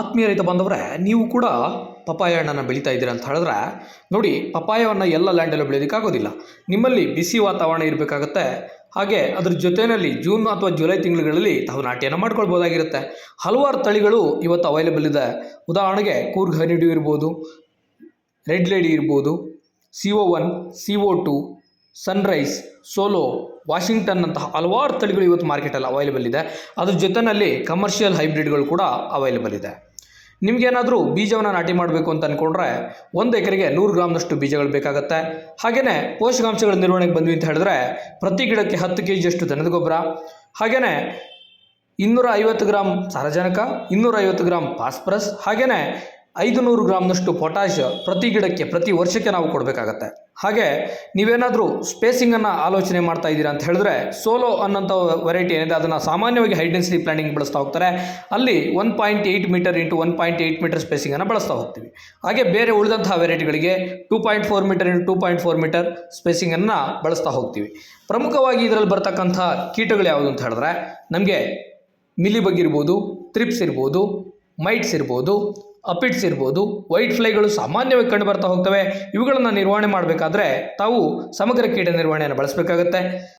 ಆತ್ಮೀಯ ರೈತ ಬಾಂಧವರೇ ನೀವು ಕೂಡ ಪಪಾಯ ಹಣ್ಣನ್ನು ಬೆಳೀತಾ ಇದ್ದೀರಾ ಅಂತ ಹೇಳಿದ್ರೆ, ನೋಡಿ ಪಪಾಯವನ್ನು ಎಲ್ಲ ಲ್ಯಾಂಡಲ್ಲೂ ಬೆಳೆಯೋದಕ್ಕಾಗೋದಿಲ್ಲ. ನಿಮ್ಮಲ್ಲಿ ಬಿಸಿ ವಾತಾವರಣ ಇರಬೇಕಾಗತ್ತೆ. ಹಾಗೆ ಅದ್ರ ಜೊತೆಯಲ್ಲಿ ಜೂನ್ ಅಥವಾ ಜುಲೈ ತಿಂಗಳುಗಳಲ್ಲಿ ತಾವು ನಾಟಿಯನ್ನು ಮಾಡ್ಕೊಳ್ಬೋದಾಗಿರುತ್ತೆ. ಹಲವಾರು ತಳಿಗಳು ಇವತ್ತು ಅವೈಲೇಬಲ್ ಇದೆ. ಉದಾಹರಣೆಗೆ ಕೂರ್ಗ್ ಹನಿಡ್ಯೂ ಇರ್ಬೋದು, ರೆಡ್ ಲೇಡಿ ಇರ್ಬೋದು, C O one, C O two, sunrise, solo, Washington ಅಂತಹ ಹಲವಾರು ತಳಿಗಳು ಇವತ್ತು ಮಾರ್ಕೆಟಲ್ಲಿ ಅವೈಲೇಬಲ್ ಇದೆ. ಅದ್ರ ಜೊತೆಯಲ್ಲಿ ಕಮರ್ಷಿಯಲ್ ಹೈಬ್ರಿಡ್ಗಳು ಕೂಡ ಅವೈಲೇಬಲ್ ಇದೆ. ನಿಮಗೇನಾದರೂ ಬೀಜವನ್ನು ನಾಟಿ ಮಾಡಬೇಕು ಅಂತ ಅಂದ್ಕೊಂಡ್ರೆ ಒಂದು ಎಕರೆಗೆ ನೂರು ಗ್ರಾಮ್ನಷ್ಟು ಬೀಜಗಳು ಬೇಕಾಗುತ್ತೆ. ಹಾಗೆಯೇ ಪೋಷಕಾಂಶಗಳ ನಿರ್ವಹಣೆಗೆ ಬಂದ್ವಿ ಅಂತ ಹೇಳಿದ್ರೆ ಪ್ರತಿ ಗಿಡಕ್ಕೆ ಹತ್ತು ಕೆ ಜಿಯಷ್ಟು ದನದ ಗೊಬ್ಬರ. ಹಾಗೆಯೇ ಇನ್ನೂರ ಐವತ್ತು ಗ್ರಾಮ್ ಸಾರಜನಕ, ಇನ್ನೂರ ಐವತ್ತು ಗ್ರಾಮ್ ಫಾಸ್ಫರಸ್ ಹಾಗೆಯೇ ಐದು ನೂರು ಗ್ರಾಮ್ನಷ್ಟು ಪೊಟ್ಯಾಷ್ ಪ್ರತಿ ಗಿಡಕ್ಕೆ, ಪ್ರತಿ ವರ್ಷಕ್ಕೆ ನಾವು ಕೊಡಬೇಕಾಗತ್ತೆ. ಹಾಗೆ ನೀವೇನಾದರೂ ಸ್ಪೇಸಿಂಗನ್ನು ಆಲೋಚನೆ ಮಾಡ್ತಾ ಇದ್ದೀರಾ ಅಂತ ಹೇಳಿದ್ರೆ ಸೋಲೋ ಅನ್ನೋಂಥ ವೆರೈಟಿ ಏನಿದೆ, ಅದನ್ನು ಸಾಮಾನ್ಯವಾಗಿ ಹೈ ಡೆನ್ಸಿಟಿ ಪ್ಲಾಂಟಿಂಗ್ ಬಳಸ್ತಾ ಹೋಗ್ತಾರೆ. ಅಲ್ಲಿ one point eight metre into one point eight metre ಸ್ಪೇಸಿಂಗನ್ನು ಬಳಸ್ತಾ ಹೋಗ್ತೀವಿ. ಹಾಗೆ ಬೇರೆ ಉಳಿದಂತಹ ವೆರೈಟಿಗಳಿಗೆ two point four metre into two point four metre ಸ್ಪೇಸಿಂಗನ್ನು ಬಳಸ್ತಾ ಹೋಗ್ತೀವಿ. ಪ್ರಮುಖವಾಗಿ ಇದರಲ್ಲಿ ಬರ್ತಕ್ಕಂಥ ಕೀಟಗಳು ಯಾವುದು ಅಂತ ಹೇಳಿದ್ರೆ, ನಮಗೆ ಮಿಲಿಬಗ್ ಇರ್ಬೋದು ತ್ರಿಪ್ಸ್ ಇರ್ಬೋದು ಮೈಟ್ಸ್ ಇರ್ಬೋದು ಅಪಿಟ್ಸ್ ಇರ್ಬೋದು, ವೈಟ್ ಫ್ಲೈಗಳು ಸಾಮಾನ್ಯವಾಗಿ ಕಂಡು ಬರ್ತಾ ಹೋಗ್ತವೆ, ಇವುಗಳನ್ನು ನಿರ್ವಹಣೆ ಮಾಡಬೇಕಾದ್ರೆ ತಾವು ಸಮಗ್ರ ಕೀಟ ನಿರ್ವಹಣೆಯನ್ನು ಬಳಸಬೇಕಾಗತ್ತೆ.